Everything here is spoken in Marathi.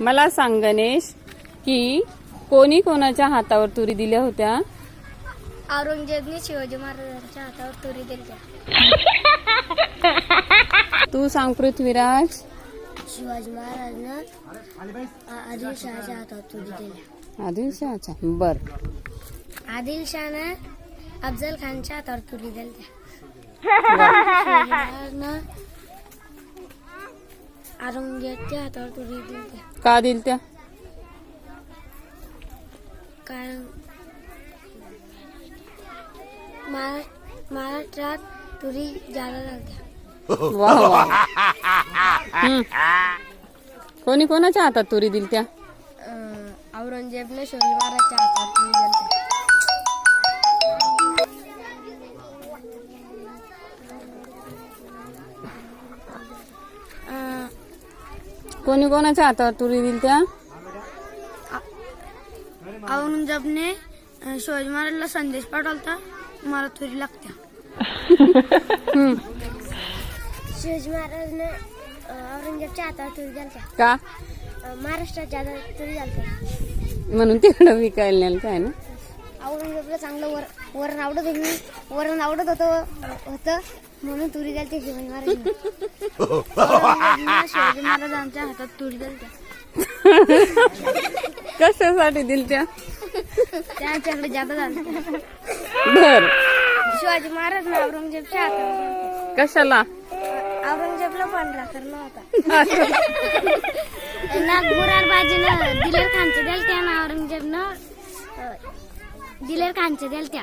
मला सांग गणेश की कोणी कोणाच्या हातावर तुरी दिल्या होत्या? औरंगजेबने शिवाजी महाराजांच्या हातावर तुरी दिली तू सांग पृथ्वीराज. शिवाजी महाराजनं आदिलशहाच्या हातावर तुरी दिल्या. आदिलशहाचा बर. आदिलशहानं अफजल खानच्या हातावर तुरी दिल्या. औरंगजेबच्या हातावर तुरी दिल्या. का दिल त्या? कारण महारा- महाराष्ट्रात तुरी जादा लागल्या वा वा. हम्म. कोणी कोणाच्या हातात तुरी दिल त्या? औरंगजेबनं महाराजच्या हातावर तुरी दिल्या कोणी कोणाच्या हातावर तुरी दिल त्या? औरंगजेबने शिवाजी महाराजला संदेश पाठवला मला तुरी लागत्या. शिवाजी महाराजने औरंगजेबच्या हातावर तुरी द्यालत्या का? महाराष्ट्राच्या हातावर तुरी द्यालत्या म्हणून तिकडं विकायला नेलं काय ना? औरंगजेबला चांगलं वर वरण आवडत होतं वरण आवडत होतं होतं. म्हणून तुरी द्यालते शिवाजी महाराज. शिवाजी महाराजांच्या हातात तुरी द्यालत्या कशासाठी दिल त्या त्यांच्याकडे जादा झालं बर. शिवाजी महाराज औरंगजेबच्या हातावर दिलते. कशाला? औरंगजेबला पांढरा करणं होता. नागपुरार बाजीनं दिलेर खानचे द्याल ना औरंगजेबनं दिलेर खानचे द्याल त्या.